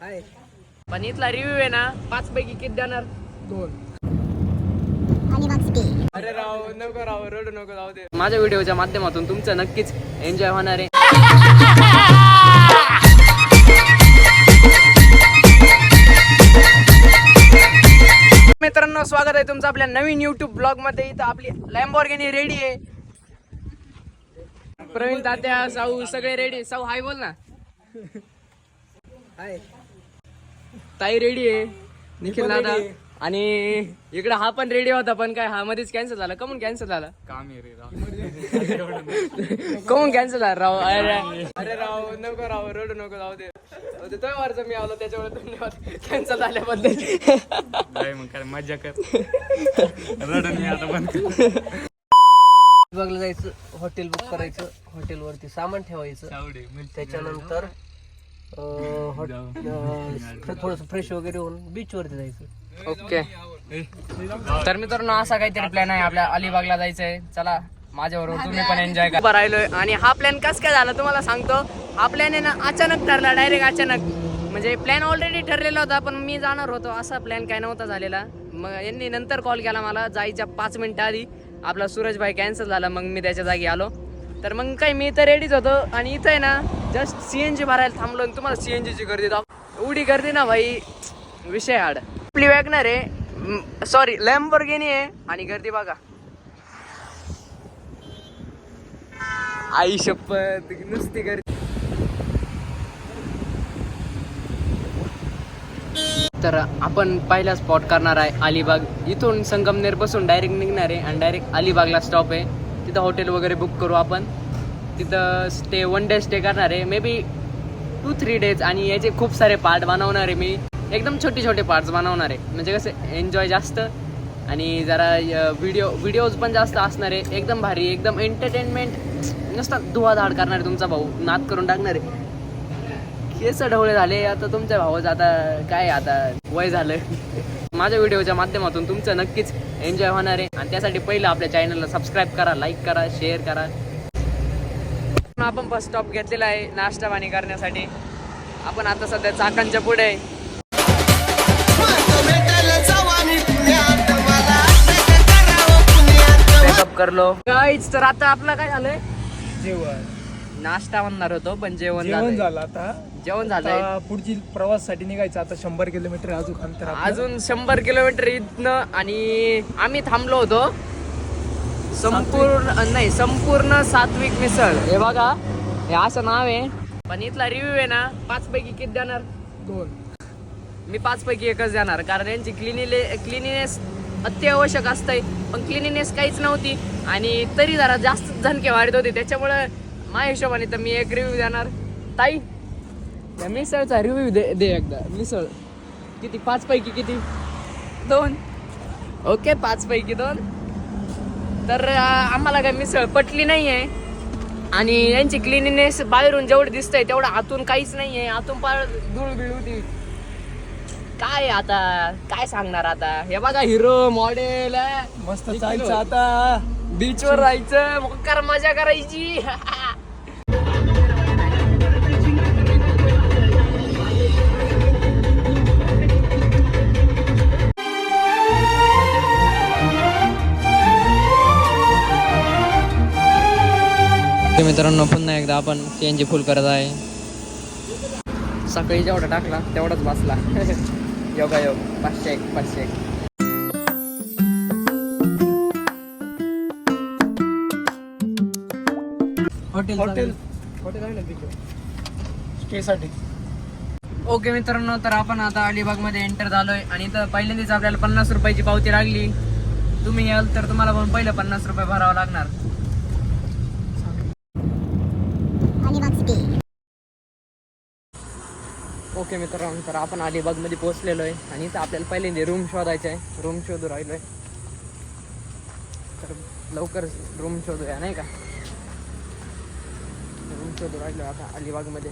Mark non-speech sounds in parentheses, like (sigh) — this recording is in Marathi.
आहे. पण इथला रिव्ह्यू आहे ना पाच पैकी किती देणार? दोन. अरे राव नको राव रडू नको जाऊ दे. माझ्या व्हिडिओच्या माध्यमातून तुमचं नक्कीच एन्जॉय होणार आहे. मित्रांनो स्वागत आहे तुमचं आपल्या नवीन युट्यूब ब्लॉगमध्ये. इथं आपली लॅम्बॉर्गिनी रेडी आहे. प्रवीण तात्या साऊ सगळे रेडी साऊ हाय बोल ना. आहे. ताई रेडी आहे. निखिल दादा. आणि इकडे हा पण रेडी होता पण काय हा मध्येच कॅन्सल झाला. कमून कॅन्सल झाला. कमून कॅन्सल झाला राव. अरे अरे. राव नको राव रडू नको जाऊ दे. तो वरचा मी आलो त्याच्यामुळे धन्यवाद. कॅन्सल झाल्याबद्दल. काय मग काय मजा कर. रडून मी आता बंद बघलं जायचं हॉटेल बुक करायचं हॉटेलवरती सामान ठेवायचं. त्याच्यानंतर थोडंसं फ्रेश वगैरे होऊन बीच वरती जायचं. ओके तर मित्रांनो असा काहीतरी प्लॅन आहे. आपल्या अलिबागला जायचंय. चला माझ्याबरोबर तुम्ही पण एन्जॉय करा. राहिलोय. आणि हा प्लॅन कस काय झाला तुम्हाला सांगतो. हा प्लॅन आहे ना अचानक ठरला डायरेक्ट अचानक. म्हणजे प्लॅन ऑलरेडी ठरलेला होता पण मी जाणार होतो. असा प्लॅन काय नव्हता झालेला. मग यांनी नंतर कॉल केला मला जायच्या पाच मिनिटं आधी. आपला सूरजभाई कॅन्सल झाला मग मी त्याच्या जागी आलो. तर मग काय मी तर रेडीच होतो. आणि इथं आहे ना जस्ट सी एन जी भरायला थांबलो आणि तुम्हाला सी एन जीची गर्दी दाख एवढी गर्दी ना भाई विषय हाड आपली वॅगनर आहे. सॉरी लॅम्बोर्गिनी आहे. आणि गर्दी बघा. आई शपथ नुसती गर्दी. तर आपण पहिला स्पॉट करणार आहे अलिबाग. इथून संगमनेर बसून डायरेक्ट निघणार आहे आणि डायरेक्ट अलिबागला स्टॉप आहे. तिथं हॉटेल वगैरे बुक करू आपण. तिथं स्टे वन डे स्टे करणार आहे. May be two three days आणि याचे खूप सारे पार्ट बनवणार आहे मी. एकदम छोटे छोटे पार्ट्स बनवणार आहे. म्हणजे कसं एन्जॉय जास्त आणि जरा व्हिडिओ व्हिडिओज पण जास्त असणार आहे. एकदम भारी एकदम एंटरटेनमेंट नुसतं धुवाधाड करणार आहे तुमचा भाऊ. नाद करून टाकणार आहे. केस ढवळे झाले. आता तुमच्या भावाचं आता काय आता? वय झालं. माझ्या व्हिडिओच्या माध्यमातून तुमचं नक्कीच एन्जॉय होणार आहे. आणि त्यासाठी पहिलं आपल्या चॅनलला सबस्क्राईब करा लाईक करा शेअर करा. आपण बस स्टॉप घेतलेला आहे नाश्ता पाणी करण्यासाठी. आपण आता सध्या चाकांच्या पुढे आहे. करलो. काहीच तर आता आपलं काय झालंय? जेवण. नाश्ता म्हणणार होतो पण जेवण. झालं आता. जेवण झालंय. आता पुढची प्रवाससाठी निघायचं आता शंभर किलोमीटर अजून अंतर आपलं. अजून शंभर किलोमीटर इथनं आणि आम्ही थांबलो होतो. संपूर्ण नाही संपूर्ण सात्विक मिसळ. हे बघा हे असं नाव आहे. पण इथला रिव्ह्यू आहे ना पाच पैकी किती देणार? दोन. मी पाच पैकी एकच देणार कारण यांची क्लिनिले क्लिनिनेस अत्यावश्यक असतंय. पण क्लिनिनेस काहीच नव्हती आणि तरी जरा जास्त झणके वाढत होते. त्याच्यामुळे माझ्या हिशोबाने तर मी एक रिव्ह्यू देणार. ताई या मिसळचा रिव्ह्यू दे दे एकदा. मिसळ. किती? पाच पैकी किती? दोन. ओके पाच पैकी दोन. तर आम्हाला काय मिसळ पटली नाही आहे आणि यांची क्लिनिनेस बाहेरून जेवढं दिसतंय तेवढं आतून काहीच नाही आहे आतून पार धूळ बिळ होती. काय आता? काय सांगणार आता? हे बघा हिरो मॉडेल मस्त चालचं आता. बीचवर राहायचं मकर मजा करायची. (laughs) मित्रांनो पुन्हा एकदा आपण सी एन जी फुल करत आहे. सकाळी जेवढा टाकला तेवढाच बसला. योगा योग. पाचशे एक पाचशे एक. हॉटेल हॉटेल हॉटेल आहे. ना तिकडे? स्टे साठी. ओके मित्रांनो तर आपण आता अलिबागमध्ये एंटर झालोय. आणि इथं पहिल्यांदाच आपल्याला पन्नास रुपयाची पावती लागली. तुम्ही याल तर तुम्हाला पण पहिलं पन्नास रुपये भरावं लागणार. ओके मित्रांनो तर आपण अलिबागमध्ये पोहोचलेलो आहे आणि इथं आपल्याला पहिल्यांदा रूम शोधायचं आहे. रूम शोधू आहे. तर लवकर रूम शोधूया नाही का? रूम शोधू राहिलो आता अलिबागमध्ये.